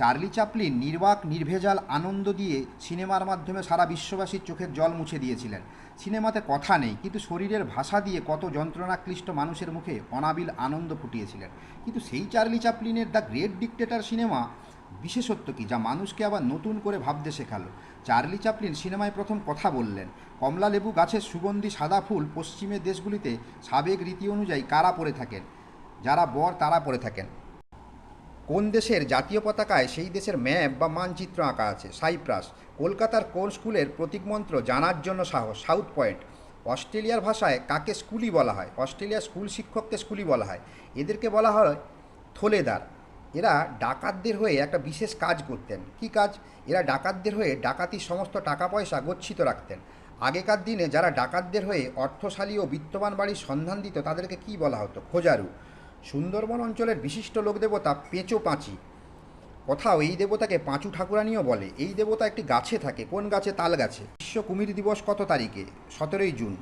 Charlie Chaplin নির্বাক, নির্ভেজাল, আনন্দ দিয়ে সিনেমার মাধ্যমে সারা বিশ্ববাসীর চোখের জল মুছে দিয়েছিলেন। সিনেমাতে কথা নেই, কিন্তু শরীরের ভাষা দিয়ে কত যন্ত্রণাক্লিষ্ট মানুষের মুখে অনাবিল আনন্দ ফুটিয়েছিলেন। কিন্তু সেই চার্লি চাপলিনের দ্য গ্রেট ডিকটেটার সিনেমা বিশেষত্ব কি, যা মানুষকে আবার নতুন করে ভাবতে শেখালো? চার্লি চাপলিন সিনেমায় প্রথম কথা বললেন, কমলা লেবু গাছের সুগন্ধি, সাদা ফুল, পশ্চিমের দেশগুলিতে সাবেক রীতি অনুযায়ী কারা পরে থাকেন? যারা বর, তারা পরে থাকেন। কোন দেশের জাতীয় পতাকায় সেই দেশের ম্যাপ বা মানচিত্র আঁকা আছে? সাইপ্রাস, কলকাতার কোন স্কুলের প্রতীকমন্ত্র জানার জন্য সাহস? সাউথ পয়েন্ট, অস্ট্রেলিয়ার ভাষায় কাকে স্কুলি বলা হয়? অস্ট্রেলিয়ার স্কুল শিক্ষককে স্কুলি বলা হয়। এদেরকে বলা হয় থলেদার। এরা ডাকাতদের হয়ে একটা বিশেষ কাজ করতেন। কি কাজ? এরা ডাকাতদের হয়ে ডাকাতির সমস্ত টাকা পয়সা গচ্ছিত রাখতেন। আগেকার দিনে যারা ডাকাতদের হয়ে অর্থশালী ও বিত্তবান বাড়ির সন্ধান দিত, তাদেরকে কি বলা হতো? খোঁজারু। সুন্দরবন অঞ্চলের বিশিষ্ট লোক দেবতা পেঁচো পাঁচি। কোথাও এই দেবতাকে পাঁচু ঠাকুরানিও বলে। এই দেবতা একটি গাছে থাকে। কোন গাছে? তাল গাছে। বিশ্ব কুমির দিবস কত তারিখে? সতেরোই জুন।